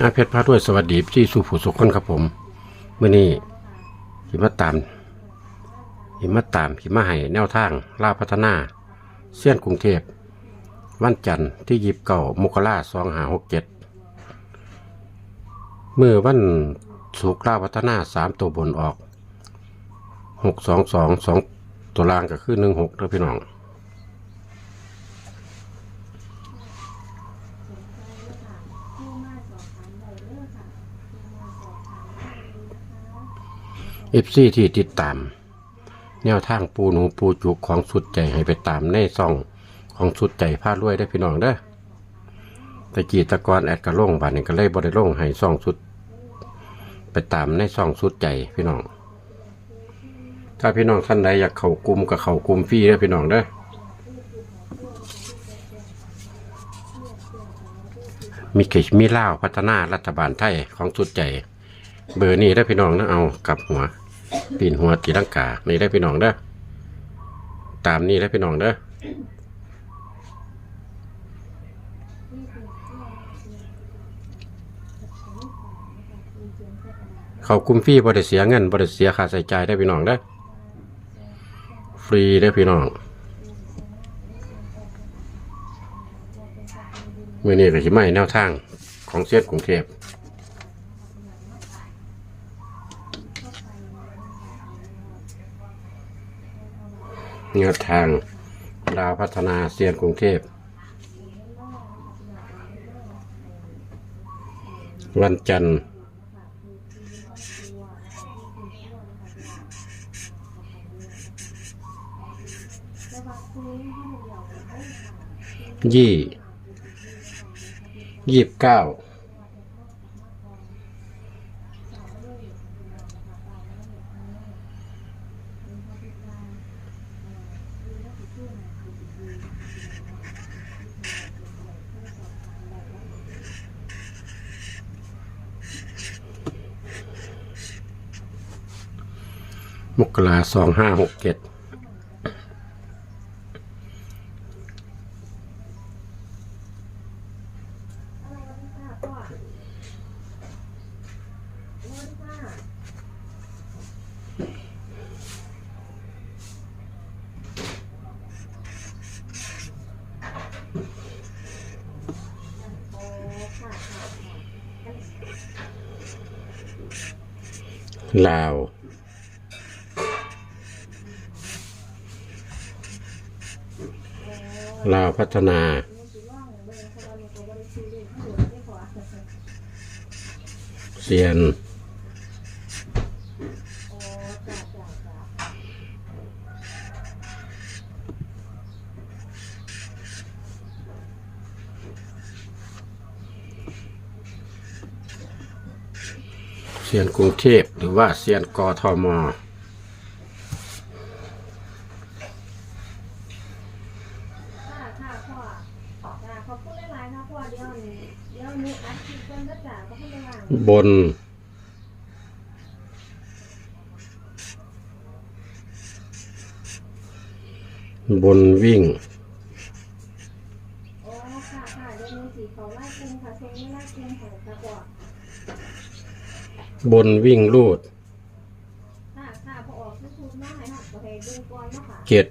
อาเพชรพาด้วยสวัสดีที่สู่ผู้สุขคนครับผมเมื่อนี้หิมาตามหิมาตามหิมาให้แนวทางลาพัฒนาเสี้ยนกรุงเทพวันจันทร์ที่ยิบเก่ามกราสองหาหกเจ็ดเมื่อวันสุกลาพัฒนาสามตัวบนออกหกสองสองสองตัวล่างก็คือหนึ่งหกเด้อพี่น้อง ฟซีที่ติดตาม แนวทางปูหนูปูจุกของสุดใจให้ไปตามในซ่องของสุดใจพาดรวยได้พี่น้องเด้อต่กีตะกอนแอดกระล่งบานนี้ก็เลยบริล่งให้ซ่องสุด ไปตามในซ่องสุดใจพี่น้อง ถ้าพี่น้องท่านใดอยากเข้ากลุ่มกับเข้ากลุ่มฟรีเด้อพี่น้องเด้อมีเกชมีเล่าพัฒนารัฐบาลไทยของสุดใจ เบอร์นี้ได้พี่น้องนะเอากลับหัว ปีนหัวตีลังกานี่ได้พี่น้องเด้อตามนี้ได้พี่น้องเด้อเขากุ้มฟรีบริเสียเงินบริเสียค่าใช้จ่ายได้พี่น้องเด้ฟรีได้พี่น้องมื่อนี้ก็สิไม่แนวทางของเสียดกรุงเทพ แนวทางดาวพัฒนาเซียนกรุงเทพ วันจันทร์ยี่ยี่สิบเก้า มกราสองห้าหกเจ็ดลาว ลาวพัฒนา เซียน เซียนกรุงเทพหรือว่าเซียนกทม บน บนวิ่ง บนวิ่งลูดเจ็ด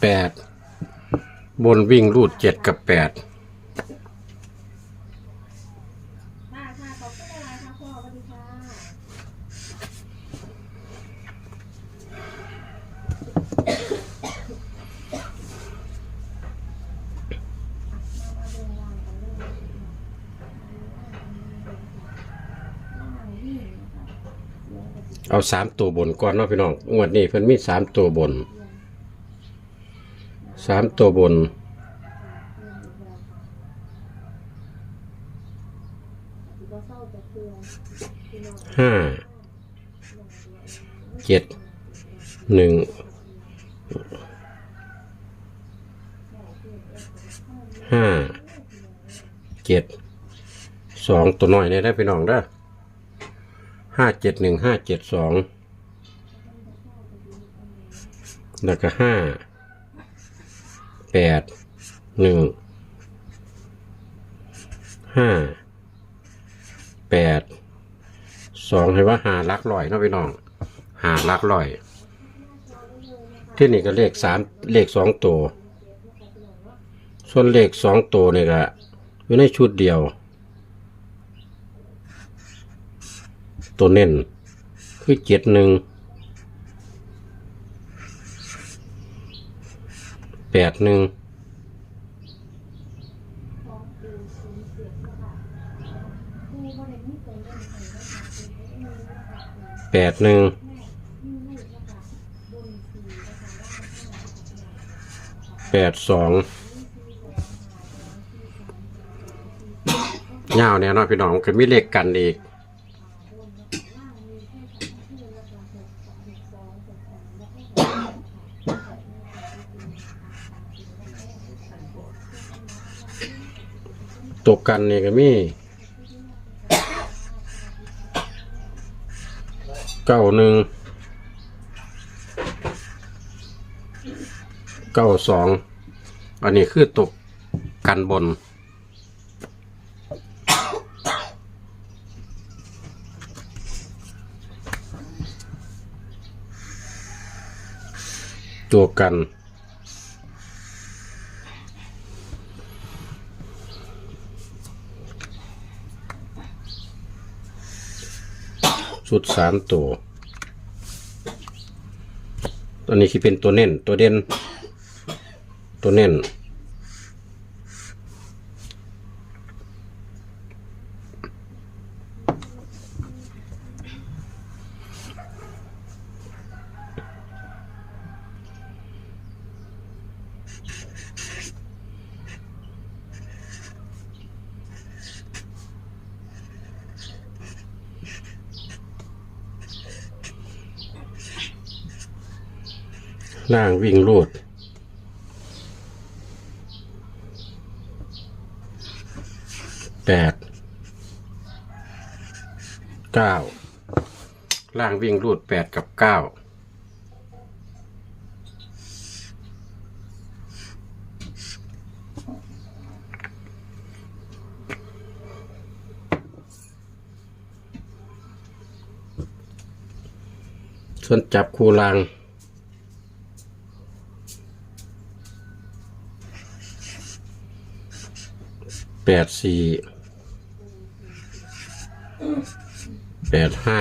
แปดบนวิ่งรูดเจ็ดกับแปด ค่ะค่ะ ขอบคุณหลายๆค่ะพ่อสวัสดีค่ะเอาสามตัวบนก่อนเนาะพี่น้องงวดนี้เพิ่นมีสามตัวบนสามตัวบน ห้าเจ็ดหนึ่งห้าเจ็ดสองตัวน้อยเนี่ยได้พี่น้องเด้ห้าเจ็ดหนึ่งห้าเจ็ดสองแล้วก็ห้าแปดหนึ่งห้าแปด สองให้ว่าหาลักลอยเนาะพี่น้องหาลักลอย ที่นี่ก็เลขสามเลขสองตัว ส่วนเลขสองตัวนี่ก็อยู่ในชุดเดียว ตัวเน้นคือเจ็ดหนึ่งแปดหนึ่ง แปดหนึ่งแปดสองเงาเนี่ยนาะพี่น้องก็มีเลขกันอีกตกกันนี่ก็มี เก้าหนึ่งเก้าสองอันนี้คือตกกันบน ตัวกัน สุดสามตัว ตัวนี้คือเป็นตัวเน้นตัวเด่นตัวเน้น ล่างวิ่งรูดแปดเก้าล่างวิ่งรูดแปดกับเก้าส่วนจับคูลาง แปดสี่แปดห้า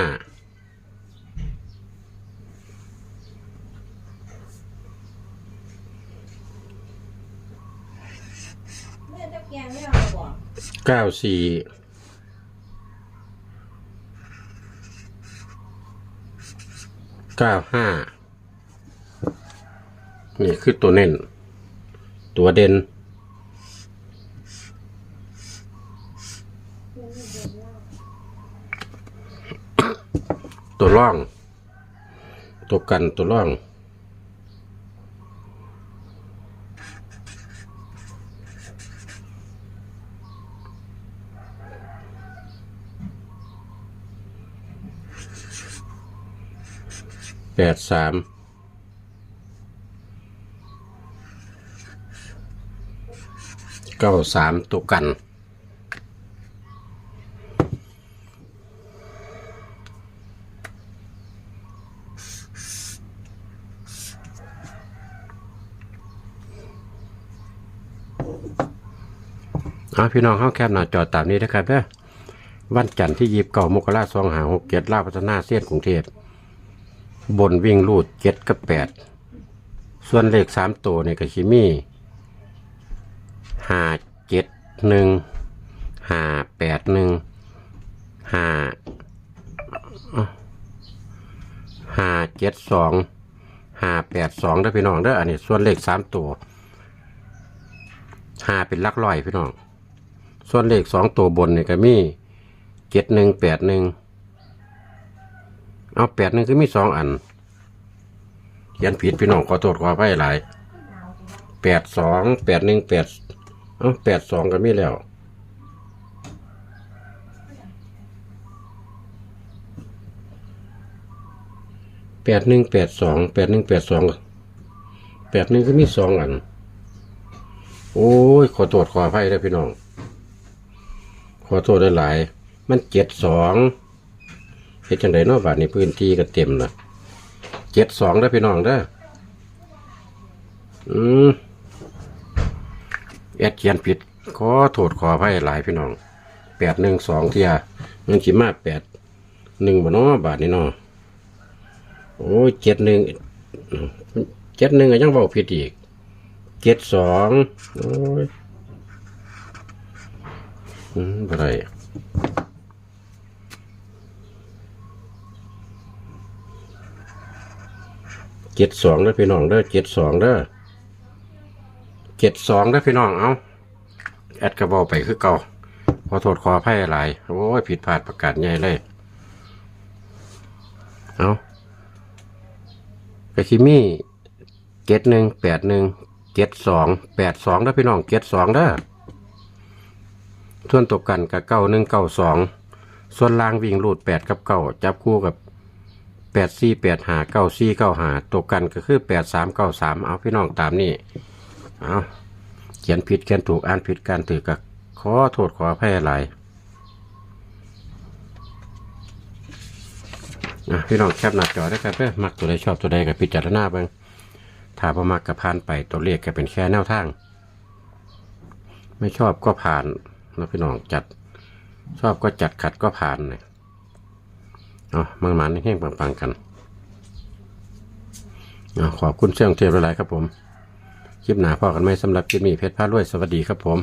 เก้าสี่เก้าห้านี่คือตัวเน้น ตัวเด่น ตัวร่อง ตัวกันตัวร่อง แปดสามเก้าสามตัวกัน เอาพี่น้องเข้าแคบหน้าจอตามนี้นะครับเด้อวันจันทร์ที่ยีบเก่ามกราสองหาหกเจ็ดลาพัฒนาเสี้ยนกรุงเทพบนวิ่งรูดเจ็ดกับแปดส่วนเลขสามตัวเนี่ยก็ชิมี่ห้าเจ็ดหนึ่งห้าแปดหนึ่งห้าห้าเจ็ดสองห้าแปดสองเด้พี่น้องเด้ออันนี้ส่วนเลขสามตัวห้าเป็นลักร้อยพี่น้อง ส่วนเลขสองตัวบนเนี่ยก็มีเจ็ดหนึ่งแปดหนึ่งเอาแปดหนึ่งคือมีสองอันเขียนผิดพี่น้องขอโทษขออภัยหลายแปดสองแปดหนึ่งแปดเอาแปดสองก็มีแล้วแปดหนึ่งแปดสองแปดหนึ่งแปดสองแปดหนึ่งก็มีสองอัน โอ้ย ขอโทษขออภัยนะพี่น้อง ขอโทษหลาย มันเจ็ดสองเฮ็ดจังไดเนาะบาทนี้พื้นที่ก็เต็มละเจ็ดสองเด้พี่น้องเด้อืมแอดเขียนผิดขอโทษขออภัยหลายพี่น้องแปดหนึ่งสองเทียมันขีมาแปดหนึ่งบ่เนาะบาทนี้เนาะโอ้ยเจ็ดหนึ่งเจ็ดหนึ่งยังเบาผิดอีกเจ็ดสองโอ้ย อืมบ่ได้เจ็ดสองเด้อพี่น้องเด้อเจ็ดสองเด้อเจ็ดสองเด้อพี่น้องเอาแอดกระบอกไปคือเก่าขอโทษขออภัยหลายโอ้ยผิดพลาดประกาศใหญ่เลยเอาไปคิมี่เจ็ดหนึ่งแปดหนึ่งเจ็ดสองแปดสองเด้อพี่น้องเจ็ดสองเด้อ ส่วนตกกันกับเก้าหนึ่งเก้าสองส่วนล่างวิ่งรูดแปดกับเก้าจับคู่กับแปดสี่แปดหาเก้าสี่เก้าหาตกกันก็คือแปดสามเก้าสามเอาพี่น้องตามนี่เอาเขียนผิดเขียนถูกอ่านผิดการถือกับขอโทษขออภัยหลายอะพี่น้องแคปหน้าจอได้ครับเพื่อมักตัวใดชอบตัวใดกับพิจารณาเบ้างถ้าประมักกับผ่านไปตัวเลขก็เป็นแค่แนวทาง ไม่ชอบก็ผ่าน นะพี่น้องจัด ชอบก็จัดขัดก็ผ่านเลยเอามังมันแห้งปังๆกันเอาขอบคุณเสี่ยงเทพหลายครับผม คลิปหนาพอกันไหมสำหรับคลิปนี้เพชรพารวยสวัสดีครับผม